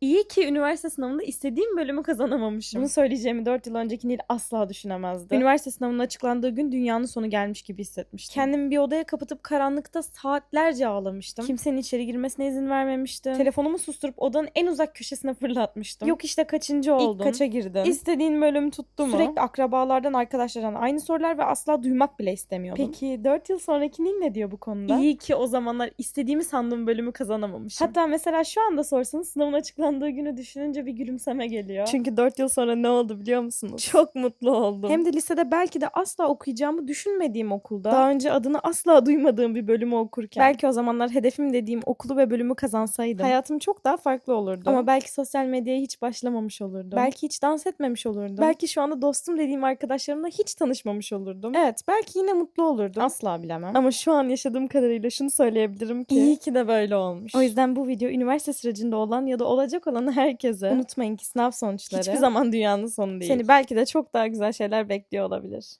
İyi ki üniversite sınavında istediğim bölümü kazanamamışım. Bunu söyleyeceğimi 4 yıl önceki Nil asla düşünemezdi. Üniversite sınavının açıklandığı gün dünyanın sonu gelmiş gibi hissetmiştim. Kendimi bir odaya kapatıp karanlıkta saatlerce ağlamıştım. Kimsenin içeri girmesine izin vermemiştim. Telefonumu susturup odanın en uzak köşesine fırlatmıştım. Yok işte kaçıncı oldum. kaça girdin? İstediğin bölüm tuttu mu? Sürekli akrabalardan, arkadaşlardan aynı sorular ve asla duymak bile istemiyordum. Peki 4 yıl sonraki Nil ne diyor bu konuda? İyi ki o zamanlar istediğimi sandığım bölümü kazanamamışım. Hatta mesela şu anda sorsanız sınavın açıklandığı günü düşününce bir gülümseme geliyor. Çünkü 4 yıl sonra ne oldu biliyor musunuz? Çok mutlu oldum. Hem de lisede belki de asla okuyacağımı düşünmediğim okulda. Daha önce adını asla duymadığım bir bölümü okurken. Belki o zamanlar hedefim dediğim okulu ve bölümü kazansaydım. Hayatım çok daha farklı olurdu. Ama belki sosyal medyaya hiç başlamamış olurdum. Belki hiç dans etmemiş olurdum. Belki şu anda dostum dediğim arkadaşlarımla hiç tanışmamış olurdum. Evet belki yine mutlu olurdum. Asla bilemem. Ama şu an yaşadığım kadarıyla şunu söyleyebilirim ki. İyi ki de böyle olmuş. O yüzden bu video üniversite sürecinde olan ya da olacak olan herkese unutmayın ki sınav sonuçları hiçbir zaman dünyanın sonu değil. Seni belki de çok daha güzel şeyler bekliyor olabilir.